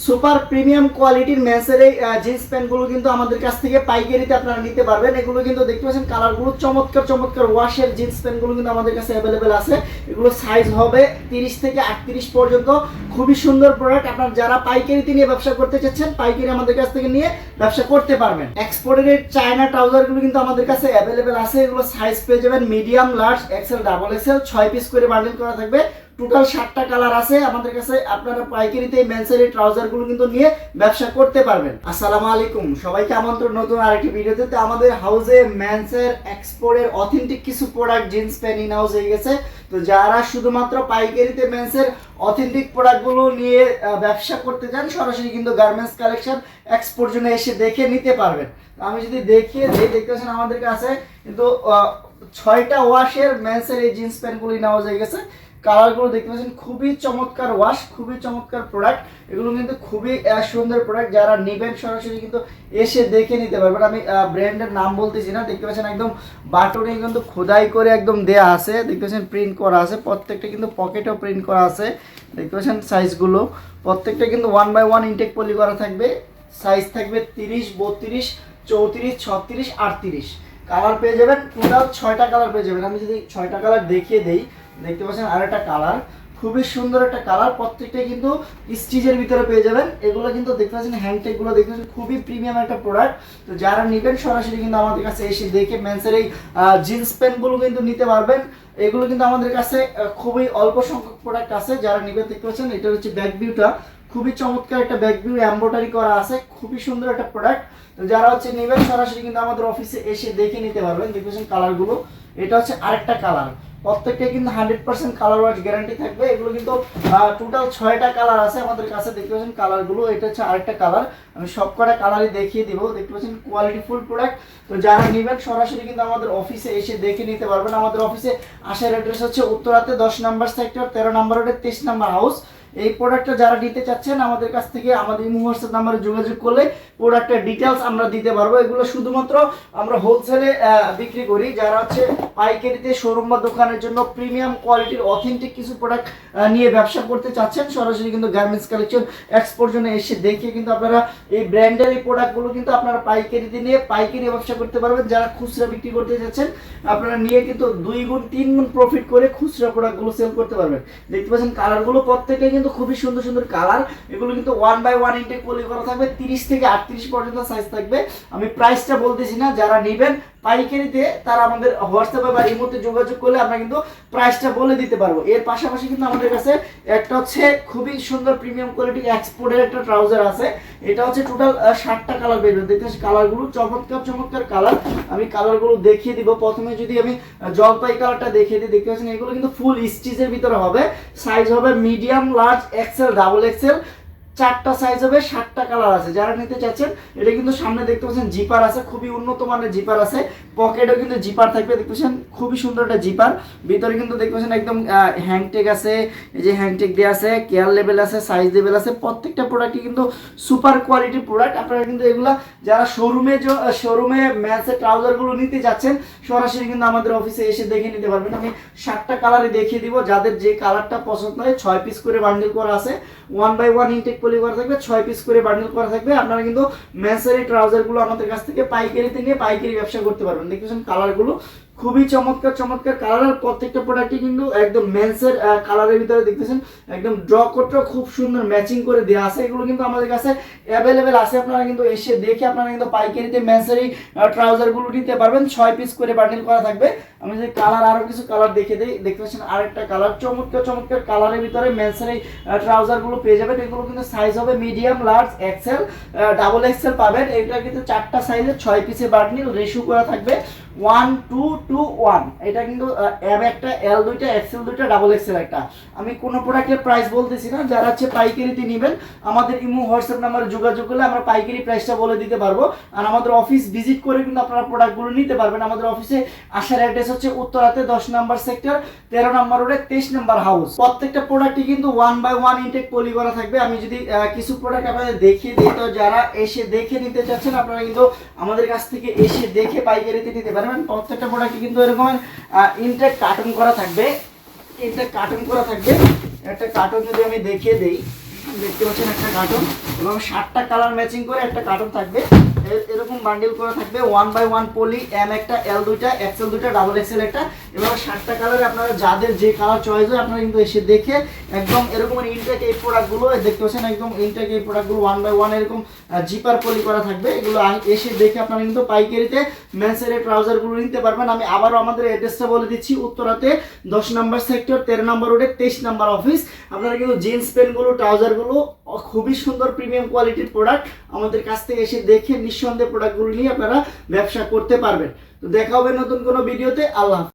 Super premium কোয়ালিটির মেন্সের এই jeans প্যান্টগুলো কিন্তু আমাদের কাছ থেকে পাইকারিতে আপনারা নিতে পারবেন। এগুলো কিন্তু দেখতে পাচ্ছেন কালারগুলো চমৎকার চমৎকার ওয়াশের জিন্স প্যান্টগুলো কিন্তু আমাদের কাছে অ্যাভেলেবেল আছে। এগুলো সাইজ হবে তিরিশ থেকে আটত্রিশ পর্যন্ত। খুবই সুন্দর প্রোডাক্ট আপনারা যারা পাইকারিতে নিয়ে ব্যবসা করতে চাচ্ছেন, পাইকারি আমাদের কাছ থেকে নিয়ে ব্যবসা করতে পারবেন। এক্সপোর্টের এই চায়না ট্রাউজারগুলো কিন্তু আমাদের কাছে অ্যাভেলেবেল আছে। এগুলো সাইজ পেয়ে যাবেন medium large X L double X L ছয় পিস করে বান্ডেল করা থাকবে। টোটাল ষাটটা কালার আছে। আমাদের কাছে আপনারা পাইকারিতে এই এই ট্রাউজারগুলো কিন্তু নিয়ে ব্যবসা করতে পারবেন। আসসালামু আলাইকুম। সবাইকে আমন্ত্রণ নতুন আরেকটি ভিডিওতে। তো আমাদের হাউজে মেন্সের এক্সপোর্টের অথেন্টিক কিছু product jeans pant in house হয়ে গেছে। তো যারা শুধুমাত্র পাইকারিতে মেন্সের অথেন্টিক প্রোডাক্টগুলো নিয়ে ব্যবসা করতে চান, সরাসরি কিন্তু গার্মেন্টস কালেকশন এক্সপোর্ট জন্য এসে দেখে নিতে পারবেন। আমি যদি দেখিয়ে যে দেখতে পাচ্ছেন আমাদের কাছে কিন্তু ছয়টা ওয়াশের মেন্সের এই জিন্স প্যান্টগুলি নেওয়া হয়ে গেছে। কালারগুলো দেখতে পাচ্ছেন, খুবই চমৎকার ওয়াশ খুবই চমৎকার প্রোডাক্ট এগুলো কিন্তু খুবই সুন্দর প্রোডাক্ট যারা নেবেন সরাসরি কিন্তু এসে দেখে নিতে পারবেন। আমি ব্র্যান্ডের নাম বলতেছি না, দেখতে পাচ্ছেন একদম বাটনে কিন্তু খোদাই করে একদম দেয়া আছে। দেখতে পাচ্ছেন প্রিন্ট করা আছে, প্রত্যেকটা কিন্তু পকেটেও প্রিন্ট করা আছে। দেখতে পাচ্ছেন সাইজগুলো প্রত্যেকটা কিন্তু one by one intact poly করা থাকবে। সাইজ থাকবে তিরিশ, বত্রিশ, চৌত্রিশ, ছত্রিশ, আটত্রিশ। কালার পেয়ে যাবেন টোটাল ছয়টা কালার পেয়ে যাবেন। আমি যদি ছয়টা কালার দেখিয়ে দেই দেখতে পাচ্ছেন আর একটা কালার খুবই সুন্দর একটা কালার প্রত্যেকটাই কিন্তু স্টিচের ভিতরে পেয়ে যাবেন। এগুলো কিন্তু দেখতে পাচ্ছেন হ্যান্ডটেকগুলো দেখতে পাচ্ছেন, খুবই প্রিমিয়াম একটা প্রোডাক্ট তো যারা নেবেন সরাসরি কিন্তু আমাদের কাছে এসে দেখে মেন্সের এই জিন্স প্যান্টগুলো কিন্তু নিতে পারবেন। এগুলো কিন্তু আমাদের কাছে খুবই অল্প সংখ্যক প্রোডাক্ট আছে। যারা নেবেন দেখতে পাচ্ছেন, এটা হচ্ছে ব্যাক ভিউটা খুবই চমৎকার একটা ব্যাক ভিউ এম্ব্রয়ডারি করা আছে। খুবই সুন্দর একটা প্রোডাক্ট তো যারা হচ্ছে নেবেন, সরাসরি কিন্তু আমাদের অফিসে এসে দেখে নিতে পারবেন। দেখতেছেন কালারগুলো এটা হচ্ছে আরেকটা কালার প্রত্যেকটা কিন্তু hundred percent colour wise guarantee থাকবে। এগুলো কিন্তু টোটাল ছয়টা কালার আছে আমাদের কাছে। দেখতে পাচ্ছেন কালারগুলো এটা হচ্ছে আরেকটা কালার আমি সব কটা কালারই দেখিয়ে দিব। দেখতে পাচ্ছেন কোয়ালিটি ফুল প্রোডাক্ট তো যারা নেবেন, সরাসরি কিন্তু আমাদের অফিসে এসে দেখে নিতে পারবেন। আমাদের অফিসে আসার অ্যাড্রেস হচ্ছে উত্তরাতে দশ নাম্বার সেক্টর তেরো নাম্বার রোডের তেইশ নাম্বার হাউস এই প্রোডাক্টটা যারা নিতে চাচ্ছেন, আমাদের কাছ থেকে আমাদের ইমো হোয়াটসঅ্যাপ নাম্বারে যোগাযোগ করলে প্রোডাক্টের ডিটেলস আমরা দিতে পারব। এগুলো শুধুমাত্র আমরা হোলসেলে বিক্রি করি। যারা হচ্ছে পাইকারিতে শোরুম বা দোকানের জন্য প্রিমিয়াম কোয়ালিটির অথেন্টিক কিছু প্রোডাক্ট নিয়ে ব্যবসা করতে চাচ্ছেন, সরাসরি কিন্তু গার্মেন্টস কালেকশন এক্সপোর্ট জন্য এসে দেখে কিন্তু আপনারা এই ব্র্যান্ডের এই প্রোডাক্টগুলো কিন্তু আপনারা পাইকারিতে নিয়ে পাইকারি ব্যবসা করতে পারবেন। যারা খুচরা বিক্রি করতে চাচ্ছেন, আপনারা নিয়ে কিন্তু দুই গুণ, তিন গুণ প্রফিট করে খুচরা প্রোডাক্টগুলো সেল করতে পারবেন। দেখতে পাচ্ছেন কালারগুলো প্রত্যেকটাই কিন্তু খুবই সুন্দর সুন্দর কালার এগুলো কিন্তু one by one intact poly করা থাকবে, তিরিশ থেকে আটত্রিশ পর্যন্ত সাইজ থাকবে। আমি প্রাইসটা বলতেছি না, যারা নেবেন পাইকারিতে তারা আমাদের হোয়াটসঅ্যাপে বা ইমোতে যোগাযোগ করলে আমরা কিন্তু প্রাইসটা বলে দিতে পারব। এর পাশাপাশি কিন্তু আমাদের কাছে একটা হচ্ছে খুবই সুন্দর প্রিমিয়াম কোয়ালিটির এক্সপোর্টের একটা ট্রাউজার আছে। এটা হচ্ছে টোটাল ষাটটা কালার বের দেখতে কালারগুলো চমৎকার চমৎকার কালার আমি কালারগুলো দেখিয়ে দিব। প্রথমে যদি আমি জলপাই কালারটা দেখিয়ে দিই, দেখতে পাচ্ছেন এগুলো কিন্তু ফুল স্টিচের ভিতরে হবে। সাইজ হবে medium large X L, double X L, চারটা সাইজ হবে, সাতটা কালার আছে। যারা নিতে চাচ্ছেন, এটা কিন্তু সামনে দেখতে পাচ্ছেন, জিপার আছে, খুবই উন্নত মানের জিপার আছে। পকেটও কিন্তু জিপার থাকবে দেখতে পাচ্ছেন খুবই সুন্দর একটা জিপার। ভিতরে কিন্তু দেখতে পাচ্ছেন একদম হ্যাংটেক আছে, এই যে হ্যাংটেক দেওয়া আছে কেয়ার লেভেল আছে সাইজ লেভেল আছে, প্রত্যেকটা প্রোডাক্টই কিন্তু সুপার কোয়ালিটির প্রোডাক্ট আপনারা কিন্তু এগুলা যারা শোরুমে শোরুমে ম্যাচের ট্রাউজারগুলো নিতে যাচ্ছেন, সরাসরি কিন্তু আমাদের অফিসে এসে দেখে নিতে পারবেন। আমি সাতটা কালারই দেখিয়ে দিব, যাদের যে কালারটা পছন্দ হয়, ছয় পিস করে বান্ডিল করা আছে। One by one intact poly করা থাকবে, ছয় পিস করে বান্ডিল করা থাকবে। আপনারা কিন্তু ম্যাচের এই ট্রাউজারগুলো আমাদের কাছ থেকে পাইকারিতে নিয়ে পাইকারি ব্যবসা করতে পারবেন। দেখতেছেন কালারগুলো খুবই চমৎকার চমৎকার কালার আর প্রত্যেকটা প্রোডাক্টই কিন্তু একদম মেন্সের কালারের ভিতরে দেখতেছেন। একদম ড্র কোটটা খুব সুন্দর ম্যাচিং করে দেওয়া আছে। এগুলো কিন্তু আমাদের কাছে অ্যাভেলেবেল আছে। আপনারা কিন্তু এসে দেখে আপনারা কিন্তু পাইকারিতে মেন্সের এই ট্রাউজারগুলো নিতে পারবেন। ছয় পিস করে বান্ডিল করা থাকবে। আমি যদি কালার আরও কিছু কালার দেখে দিই, দেখতে পাচ্ছেন আরেকটা কালার চমৎকার চমৎকার কালারের ভিতরে মেন্সের এই ট্রাউজারগুলো পেয়ে যাবেন। এগুলো কিন্তু সাইজ হবে medium large X L double X L পাবেন। এটা কিন্তু চারটা সাইজের ছয় পিসে বান্ডিল রেশু করা থাকবে। ওয়ান টু টু ওয়ান এটা কিন্তু এম একটা এল দুইটা এক্সেল দুইটা ডাবল এক্সেল একটা। আমি কোনো প্রোডাক্টের প্রাইস বলতেছি না, যারা হচ্ছে পাইকারিতে নেবেন, আমাদের ইমো হোয়াটসঅ্যাপ নাম্বারে যোগাযোগ করলে আমরা পাইকারি প্রাইসটা বলে দিতে পারব। আর আমাদের অফিস ভিজিট করে কিন্তু আপনারা প্রোডাক্টগুলো নিতে পারবেন। আমাদের অফিসে আসার অ্যাড্রেস হচ্ছে উত্তরাতে দশ নাম্বার সেক্টর তেরো নাম্বার রোডে তেইশ নাম্বার হাউস প্রত্যেকটা প্রোডাক্টই কিন্তু one by one intact poly করা থাকবে। আমি যদি কিছু প্রোডাক্ট আপনাদের দেখিয়ে দিই, তো যারা এসে দেখে নিতে চাচ্ছেন, আপনারা কিন্তু আমাদের কাছ থেকে এসে দেখে পাইকারিতে নিতে পারবেন প্রত্যেকটা প্রোডাক্টে কিন্তু এরকম ইনটেক কার্টুন করা থাকবে। ইনটেক কার্টুন করা থাকবে। একটা কার্টুন যদি আমি দেখিয়ে দেই, দেখতে পাচ্ছেন একটা কার্টুন এবং সাতটা কালার ম্যাচিং করে একটা কার্টুন থাকবে। এরকম বান্ডিল করা থাকবে। One by one poly M একটা এল দুইটা এক্সেল দুইটা ডাবল এক্সেল একটা। এবং সাতটা কালারে আপনারা যাদের যে কালার চয়েস হয় আপনারা কিন্তু এসে দেখে একদম এরকম ইনটেক এই প্রোডাক্টগুলো দেখতে পাচ্ছেন একদম ইনটেক এই প্রোডাক্টগুলো ওয়ান বাই ওয়ান এরকম জিপার পলি করা থাকবে। এগুলো এসে দেখে আপনারা কিন্তু পাইকারিতে মেন্সের এই ট্রাউজারগুলো নিতে পারবেন। আমি আবারও আমাদের অ্যাড্রেসটা বলে দিচ্ছি, উত্তরাতে দশ নম্বর সেক্টর তেরো নম্বর রোডে তেইশ নম্বর অফিস আপনারা কিন্তু জিন্স প্যান্টগুলো ট্রাউজারগুলো খুবই সুন্দর প্রিমিয়াম কোয়ালিটির প্রোডাক্ট আমাদের কাছ থেকে এসে দেখে নিঃসন্দেহে প্রোডাক্টগুলো নিয়ে আপনারা ব্যবসা করতে পারবেন তো দেখা হবে নতুন কোনো ভিডিওতে আল্লাহ।